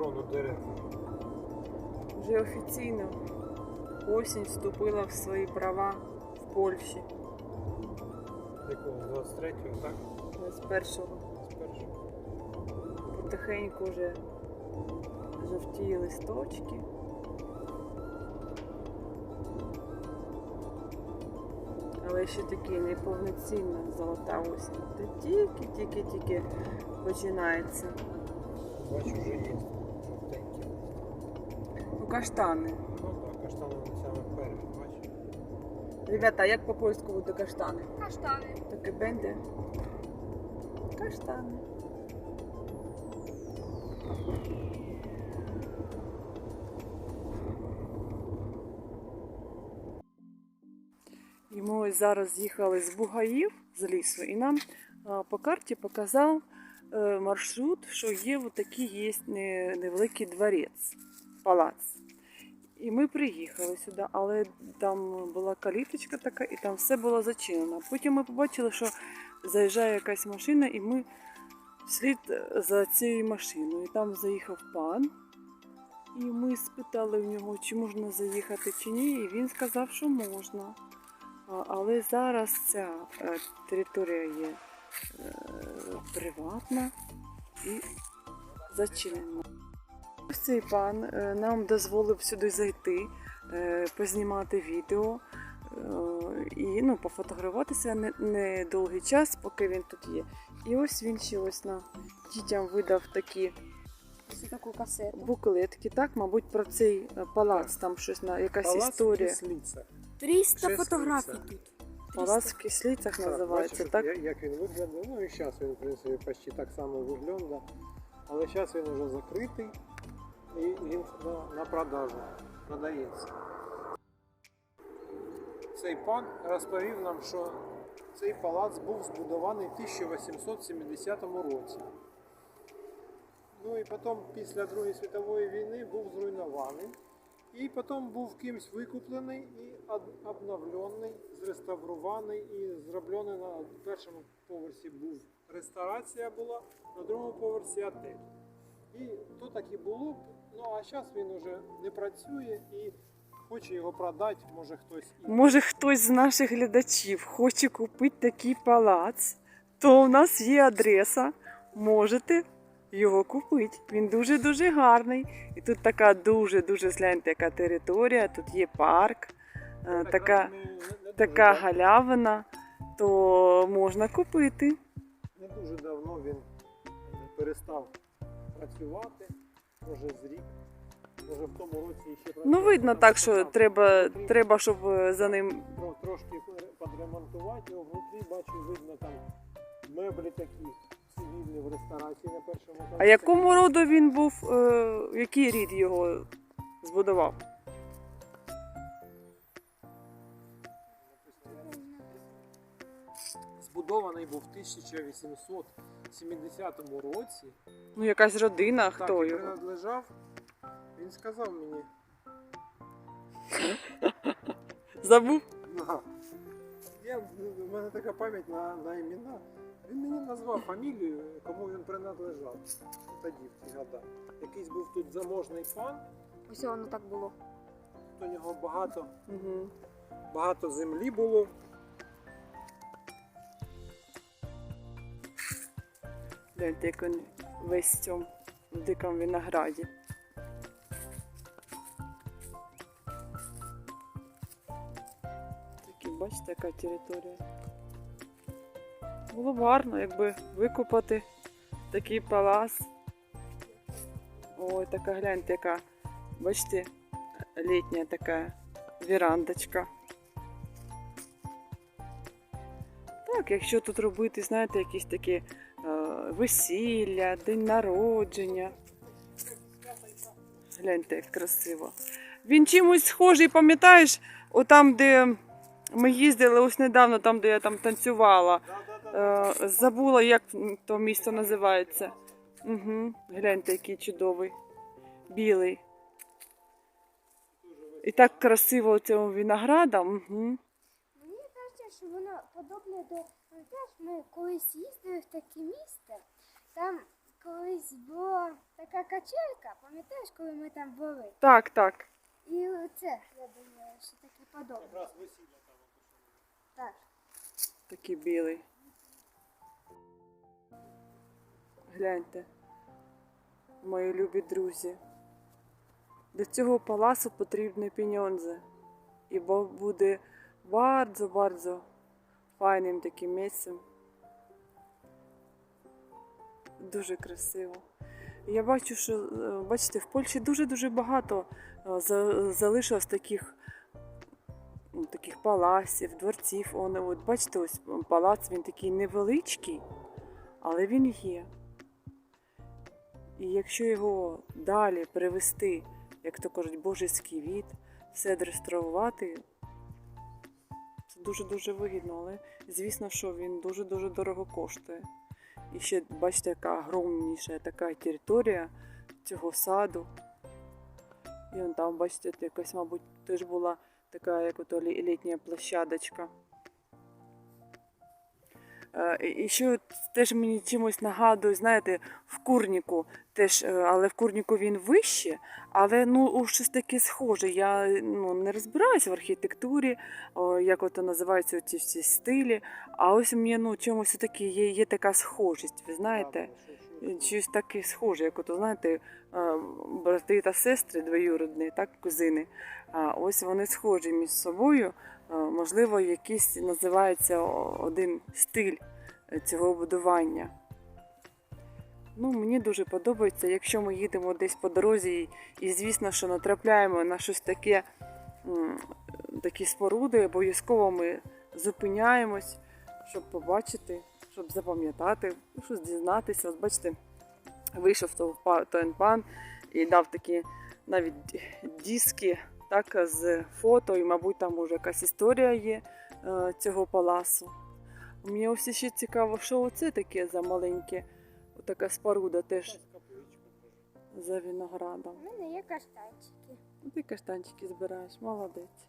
охорону дерев. Вже офіційно осінь вступила в свої права в Польщі Якого 23-го, так? з першого. З першого. Потихеньку вже жовтіє листочки. Але ще такі неповноцінна золота осінь. Та тільки-тільки-тільки починається. Бачу, вже є. Каштани. Ребята, а як по польську буде каштани? Каштани. Таке бенде. Каштани. І ми ось зараз їхали з Бугаїв з лісу, і нам по карті показав е, маршрут, що є є невеликий дворець, палац. І ми приїхали сюди, але там була каліточка така, і там все було зачинено. Потім ми побачили, що заїжджає якась машина, і ми вслід за цією машиною. Там заїхав пан. І ми спитали в нього, чи можна заїхати чи ні, і він сказав, що можна. Але зараз ця е, територія є е, приватна і зачинена. Ось цей пан е, нам дозволив сюди зайти, е, познімати відео е, і ну, пофотографуватися не- недовгий час, поки він тут є. І ось він ще ось на дітям видав такі таку касету. буклетки, так, мабуть, про цей палац, там щось на якась Палац історія. Кислиця. 300 Шесть фотографій тут. Палац в кислицях називається, так? я- Як він виглядає. Ну і зараз він, в принципі, почти так само виглядає. Але зараз він вже закритий і він на, на продажу продається. Цей пан розповів нам, що цей палац був збудований в 1870 році. Ну і потім після Другої світової війни був зруйнований. І потім був кимсь викуплений і обновлений, зреставрований і зроблений на першому поверсі був реставрація була, на другому поверсі отель. І то так і було. Ну а зараз він уже не працює і хоче його продати, може хтось інший. Може, хтось з наших глядачів хоче купити такий палац, то у нас є адреса. Можете його купити. Він дуже-дуже гарний. І тут така дуже-дуже гляньте, яка територія, тут є парк, е, така, ну, не- не така дуже, галявина, то можна купити. Не дуже давно він перестав працювати, може з рік, може в тому році ще працював. Ну, видно так, що треба, треба, щоб е, за ним. Трошки підремонтувати його внутрі, бачу, видно там меблі такі цивільні в ресторації на першому А якому роду він був, е, який рід його збудував? Збудований був в 1870 році. Ну, якась родина, хто так, і його? принадлежав. Він сказав мені. Забув? Да. Я, у мене така пам'ять на, на імена. Він мені назвав фамілію, кому він принадлежав тоді, в ті года. Якийсь був тут заможний пан, Ось воно так було. у нього багато, Угу. багато землі було. Гляньте, як він весь в цьому в дикому винограді. Такі, бачите, яка територія. Було б гарно, якби викупати такий палац. Ой, така гляньте, яка, бачите, літня така вірандочка. Так, якщо тут робити, знаєте, якісь такі весілля, день народження. Гляньте, як красиво. Він чимось схожий, пам'ятаєш, отам, де ми їздили ось недавно, там, де я там танцювала. Е, забула, як то місто називається. Угу. Гляньте, який чудовий. Білий. І так красиво цього винограда. Угу. Мені кажеться, що воно подобне до пам'ятаєш, ми колись їздили в таке місце. Там колись була така качелька, пам'ятаєш, коли ми там були? Так, так. І оце, я думаю, що таке подобне. Якраз весілля там. Так. Такий білий. Гляньте, мої любі друзі. До цього палацу потрібні піньонзи. І буде bardzo-bardzo файним таким місцем. Дуже красиво. Я бачу, що е, бачите, в Польщі дуже-дуже багато е, залишилось таких ну, таких палаців, дворців. От, бачите, ось палац він такий невеличкий, але він є. І якщо його далі перевести, як то кажуть, божеський від, все відреставрувати, це дуже-дуже вигідно, але звісно, що він дуже-дуже дорого коштує. І ще, бачите, яка огромніша така територія цього саду. І там, бачите, якась, мабуть, теж була така, як літня площадочка. Е, і- що теж мені чимось нагадує, знаєте, в курніку теж, е, але в курніку він вище, але ну щось таке схоже. Я ну, не розбираюся в архітектурі, як ото називаються ці всі стилі. А ось мені ну, чомусь таке є, є така схожість, ви знаєте. Щось таке схоже, як ото, знаєте, е, брати та сестри двоюродні, так, кузини. А ось вони схожі між собою. Можливо, якийсь називається один стиль цього будування. Ну, мені дуже подобається, якщо ми їдемо десь по дорозі, і, звісно, що натрапляємо на щось таке, такі споруди, обов'язково ми зупиняємось, щоб побачити, щоб запам'ятати, ну, щось дізнатися. От бачите, вийшов то той пан і дав такі навіть диски так, з фото, і, мабуть, там уже якась історія є е, цього паласу. Мені ось ще цікаво, що оце таке за маленьке, така споруда теж за виноградом. У мене є каштанчики. Ну, Ти каштанчики збираєш, молодець.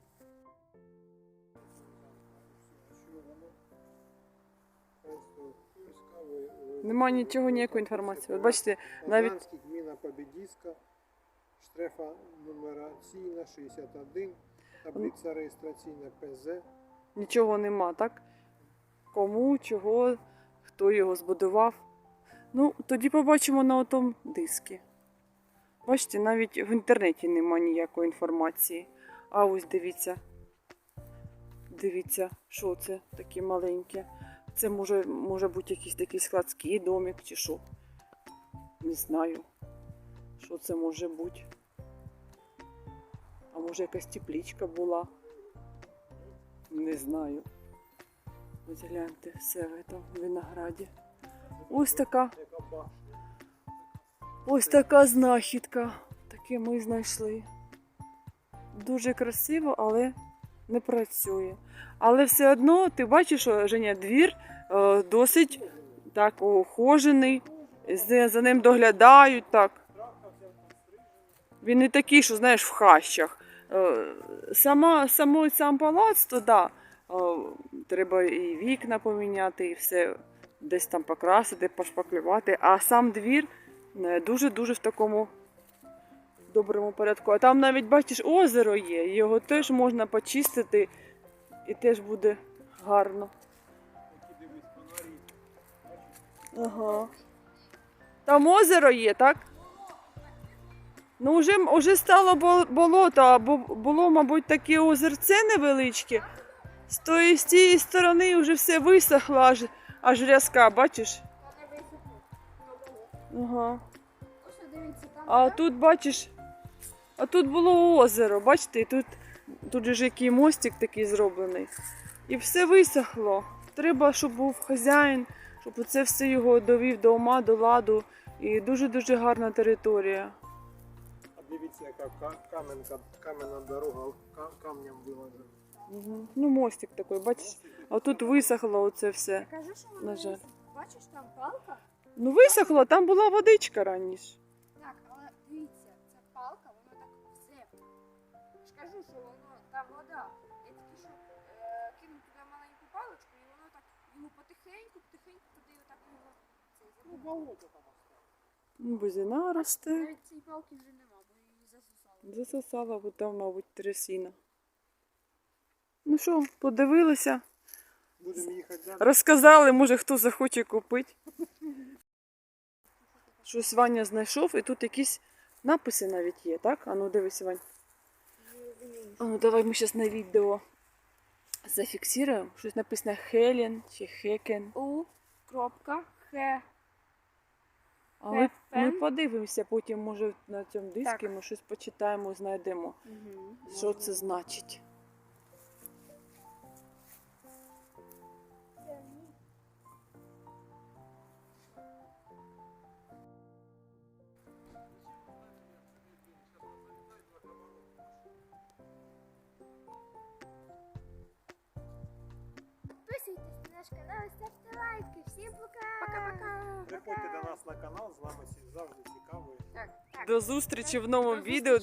Нема нічого, ніякої інформації. От бачите, навіть гміна Побєдіська, штрафа нумераційна 61, таблиця реєстраційна ПЗ. нічого нема, так? Кому, чого, хто його збудував. Ну, тоді побачимо на отому дискі. Бачите, навіть в інтернеті нема ніякої інформації. А ось дивіться. Дивіться, що це таке маленьке. Це може, може бути якийсь такий складський домик чи що. Не знаю, що це може бути. А може якась теплічка була. Не знаю. Ось гляньте, все в винограді. Ось така. Ось така знахідка. Таке ми знайшли. Дуже красиво, але не працює. Але все одно ти бачиш, Женя, двір досить так ухожений, за ним доглядають так. Він не такий, що знаєш, в хащах. Е, Сама, само, сам палац, то да, треба і вікна поміняти, і все десь там покрасити, пошпаклювати. А сам двір е, дуже-дуже в такому доброму порядку. А там навіть бачиш, озеро є, його теж можна почистити і теж буде гарно. Ага. Там озеро є, так? Ну, вже, вже стало бол- болото, а бу- було, мабуть, таке озерце невеличке. З тої з тієї сторони вже все висохло, аж, аж рязка, бачиш? Ага. А тут бачиш, а тут було озеро, бачите, тут, тут же ж який мостик такий зроблений. І все висохло. Треба, щоб був хазяїн, щоб це все його довів до ума, до ладу. І дуже-дуже гарна територія. А дивіться, яка ка- каменка, каменна дорога ка- камнем виложена. Угу. Ну, мостик такий, бачиш? А тут висохло оце все. кажу, що воно На жаль. висить. Бачиш, там палка? Ну, висохло, там була водичка раніше. Так, але дивіться, ця палка, воно так все. ж кажу, що воно там вода. Я тільки що е, кинув туди маленьку паличку, і воно так його потихеньку, потихеньку туди отак його. Це, Ну, болото там осталось. Бузина росте. Навіть цієї палки вже нема, бо її засосали. Засосала, бо там, мабуть, трясіна. Ну що, подивилися, Будемо їхати далі. розказали, може хто захоче купити. Щось Ваня знайшов, і тут якісь написи навіть є, так? А ну дивись, Вань. А ну давай ми зараз на відео зафіксуємо. Щось написано Хелен чи Хекен. У, кропка, Х. А ми, ми подивимося, потім, може, на цьому диску ми щось почитаємо, знайдемо, Угу. що це значить. На канал, з нами завжди цікаво. До зустрічі в новому відео.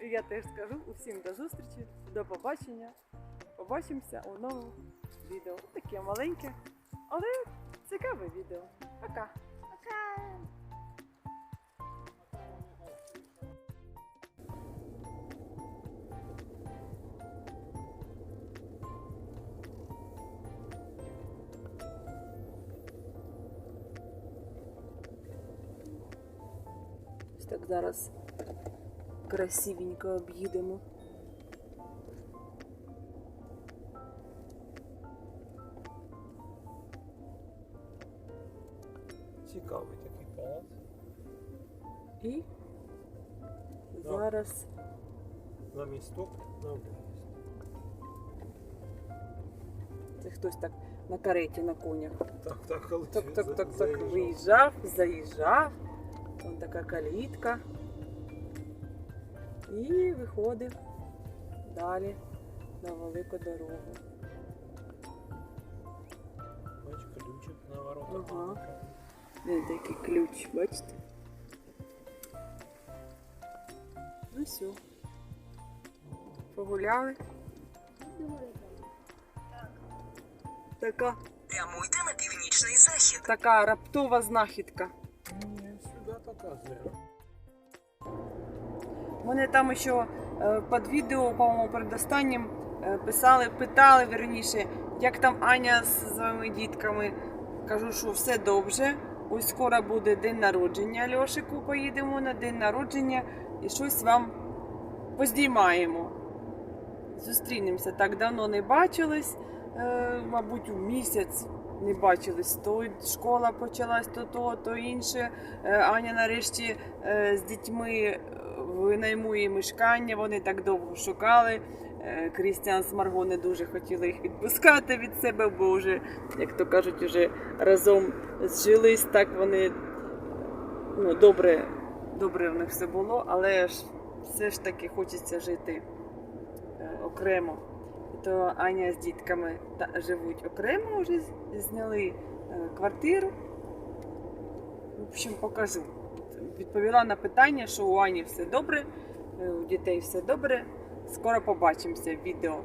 Я теж скажу усім до зустрічі, до побачення. Побачимося у новому відео. Таке маленьке, але цікаве відео. Пока! Пока. Так зараз красивенько об'їдемо. Цікавий такий палац. І Да. зараз На місток, на виїзд. це хтось так на кареті на конях. Так, так, Так, так, так, так, заїжджав. виїжджав, заїжджав. Там така калітка. І виходив далі на велику дорогу. Бач, ключик на воротах. Ага. Він такий ключ, бачите? Ну все. Погуляли. Така, Прямуйте на північний захід. така раптова знахідка. Зера. Вони там ще е, під відео, по-моєму, перед останнім е, писали, питали верніше, як там Аня з своїми дітками. Кажу, що все добре. Ось скоро буде день народження Льошику. Поїдемо на день народження і щось вам познімаємо. Зустрінемося. Так давно не бачились, е, мабуть, у місяць не бачились. То школа почалась, то то, то інше. Е, Аня нарешті е, з дітьми е, винаймує мешкання. Вони так довго шукали. Крістіан з Марго не дуже хотіли їх відпускати від себе, бо вже, як то кажуть, вже разом зжились, так вони ну, добре, добре в них все було, але ж все ж таки хочеться жити окремо. То Аня з дітками живуть окремо, вже зняли е, квартиру. В общем, покажу. Відповіла на питання, що у Ані все добре, е, у дітей все добре. Скоро побачимося в відео.